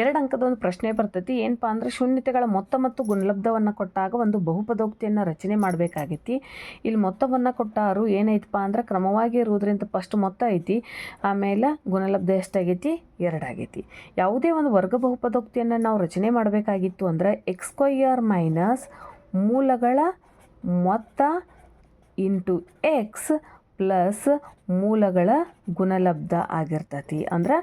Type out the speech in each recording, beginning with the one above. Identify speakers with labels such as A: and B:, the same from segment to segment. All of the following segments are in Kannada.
A: ಎರಡು ಅಂಕದ ಒಂದು ಪ್ರಶ್ನೆ ಬರ್ತೈತಿ. ಏನಪ್ಪ ಅಂದ್ರೆ ಶೂನ್ಯತೆಗಳ ಮೊತ್ತ ಮತ್ತು ಗುಣಲಬ್ಧವನ್ನು ಕೊಟ್ಟಾಗ ಒಂದು ಬಹುಪದೋಕ್ತಿಯನ್ನು ರಚನೆ ಮಾಡಬೇಕಾಗೈತಿ. ಇಲ್ಲಿ ಮೊತ್ತವನ್ನು ಕೊಟ್ಟಾರು ಏನೈತಪ್ಪ ಅಂದ್ರೆ ಕ್ರಮವಾಗಿ ಇರುವುದರಿಂದ ಫಸ್ಟ್ ಮೊತ್ತ ಐತಿ, ಆಮೇಲೆ ಗುಣಲಬ್ಧ ಎಷ್ಟಾಗೈತಿ? ಎರಡಾಗೈತಿ. ಯಾವುದೇ ಒಂದು ವರ್ಗ ಬಹುಪದೋಕ್ತಿಯನ್ನು ನಾವು ರಚನೆ ಮಾಡಬೇಕಾಗಿತ್ತು ಅಂದ್ರೆ ಎಕ್ಸ್ ಸ್ಕ್ವಯರ್ ಮೈನಸ್ ಮೂಲಗಳ ಮೊತ್ತ ಇಂಟು ಎಕ್ಸ್ ಪ್ಲಸ್ ಮೂಲಗಳ ಗುಣಲಬ್ಧ ಆಗಿರ್ತತಿ. ಅಂದ್ರೆ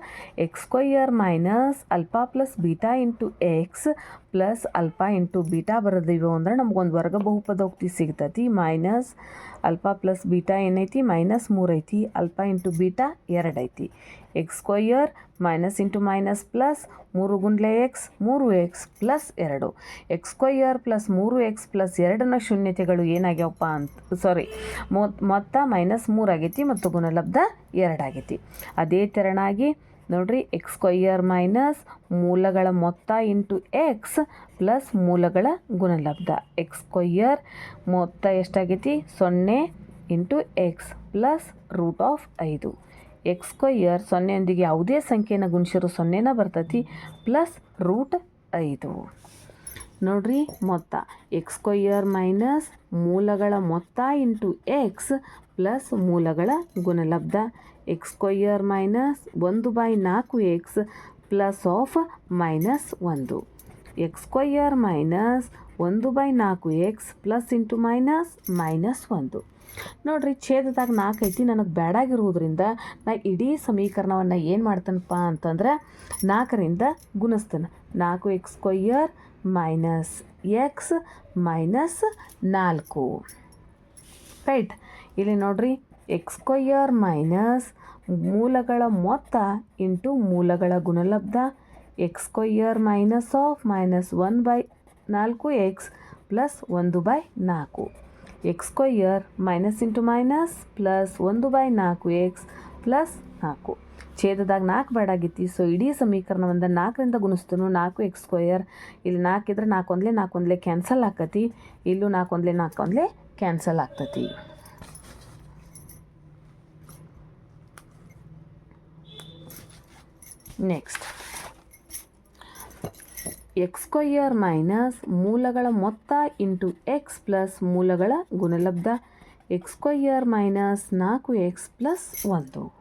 A: x square minus alpha plus beta into x plus alpha into beta ಬರೋದಿವು ಅಂದ್ರೆ ನಮಗೊಂದು ವರ್ಗ ಬಹುಪದೋಕ್ತಿ ಸಿಗ್ತತಿ. ಮೈನಸ್ ಅಲ್ಪಾ ಪ್ಲಸ್ ಬೀಟಾ ಏನೈತಿ? ಮೈನಸ್ ಮೂರು ಐತಿ ಅಲ್ಪಾ ಇಂಟು ಬೀಟಾ ಎರಡು ಐತಿ x square minus into minus plus ಮೂರು ಗುಂಡ್ಲೆ ಎಕ್ಸ್ ಮೂರು ಎಕ್ಸ್ ಪ್ಲಸ್ ಎರಡು. ಎಕ್ಸ್ ಸ್ಕ್ವಯರ್ ಪ್ಲಸ್ ಮೂರು ಎಕ್ಸ್ ಪ್ಲಸ್ ಎರಡನ ಶೂನ್ಯತೆಗಳು ಏನಾಗ್ಯಾವಪ್ಪ ಅಂತ ಸಾರಿ ಮೊತ್ತ ಮೈನಸ್ ಮೂರು ಆಗೈತಿ ಮತ್ತು ಗುಣಲಬ್ಧ ಎರಡಾಗೈತಿ ಅದೇ ತೆರನಾಗಿ ನೋಡ್ರಿ ಎಕ್ಸ್ ಸ್ಕ್ವಯರ್ ಮೈನಸ್ ಮೂಲಗಳ ಮೊತ್ತ ಇಂಟು ಎಕ್ಸ್ ಪ್ಲಸ್ ಮೂಲಗಳ ಗುಣಲಬ್ಧ. ಎಕ್ಸ್ ಸ್ಕ್ವಯರ್ ಮೊತ್ತ ಎಷ್ಟಾಗೈತಿ? ಸೊನ್ನೆ into x plus root of ಐದು. ಎಕ್ಸ್ ಸ್ಕ್ವಯರ್ ಸೊನ್ನೆಯೊಂದಿಗೆ ಯಾವುದೇ ಸಂಖ್ಯೆನ ಗುಣಿಸಿರೋ ಸೊನ್ನೆನ ಬರ್ತೈತಿ ಪ್ಲಸ್ ರೂಟ್ ಐದು. ನೋಡ್ರಿ ಮೊತ್ತ. ಎಕ್ಸ್ ಸ್ಕ್ವಯರ್ ಮೈನಸ್ ಮೂಲಗಳ ಮೊತ್ತ ಇಂಟು ಎಕ್ಸ್ ಪ್ಲಸ್ ಮೂಲಗಳ ಗುಣಲಬ್ಧ. ಎಕ್ಸ್ ಸ್ಕ್ವಯರ್ ಮೈನಸ್ ಒಂದು ಬೈ ನಾಲ್ಕು ಎಕ್ಸ್ ಪ್ಲಸ್ ಆಫ್ ಮೈನಸ್ ಒಂದು. ಎಕ್ಸ್ ಸ್ಕ್ವಯರ್ ಮೈನಸ್ ಒಂದು ಬೈ ನಾಲ್ಕು x plus into minus minus ಒಂದು. ನೋಡ್ರಿ, ಛೇದದಾಗ ನಾಲ್ಕು ಐತಿ, ನನಗೆ ಬೇಡಾಗಿರುವುದರಿಂದ ನಾ ಇಡೀ ಸಮೀಕರಣವನ್ನು ಏನು ಮಾಡ್ತಾನಪ್ಪ ಅಂತಂದ್ರೆ ನಾಲ್ಕರಿಂದ ಗುಣಿಸ್ತೇನೆ. ನಾಲ್ಕು x square minus x minus ನಾಲ್ಕು. ರೈಟ್ ಇಲ್ಲಿ ನೋಡ್ರಿ ಎಕ್ಸ್ ಸ್ಕ್ವಯರ್ ಮೈನಸ್ ಮೂಲಗಳ ಮೊತ್ತ ಇಂಟು ಮೂಲಗಳ ಗುಣಲಬ್ಧ. X square minus of minus one by ನಾಲ್ಕು ಎಕ್ಸ್ ಪ್ಲಸ್ ಒಂದು ಬೈ ನಾಲ್ಕು. X square minus into minus plus ಒಂದು ಬೈ ನಾಲ್ಕು ಎಕ್ಸ್ ಪ್ಲಸ್ ನಾಲ್ಕು. ಛೇದದಾಗ ನಾಲ್ಕು ಬೇಡಾಗಿತ್ತು ಸೊ ಇಡೀ ಸಮೀಕರಣವನ್ನು ನಾಲ್ಕರಿಂದ ಗುಣಿಸ್ತನು. ನಾಲ್ಕು ಎಕ್ಸ್ ಸ್ಕ್ವಯರ್ ಇಲ್ಲಿ ನಾಲ್ಕು ಇದ್ರೆ ನಾಲ್ಕು ಒಂದಲೇ ನಾಲ್ಕು ಒಂದಲೇ ಕ್ಯಾನ್ಸಲ್ ಆಕತಿ. ಇಲ್ಲೂ ನಾಲ್ಕು ಒಂದಲೇ ನಾಲ್ಕು ಒಂದಲೇ ಕ್ಯಾನ್ಸಲ್ ಆಗ್ತತಿ ನೆಕ್ಸ್ಟ್. ಎಕ್ಸ್ ಸ್ಕ್ವಯರ್ ಮೈನಸ್ ಮೂಲಗಳ ಮೊತ್ತ ಇಂಟು ಎಕ್ಸ್ ಪ್ಲಸ್ ಮೂಲಗಳ ಗುಣಲಬ್ಧ. ಎಕ್ಸ್ ಸ್ಕ್ವಯರ್ ಮೈನಸ್ ನಾಲ್ಕು ಎಕ್ಸ್ ಪ್ಲಸ್ ಒಂದು.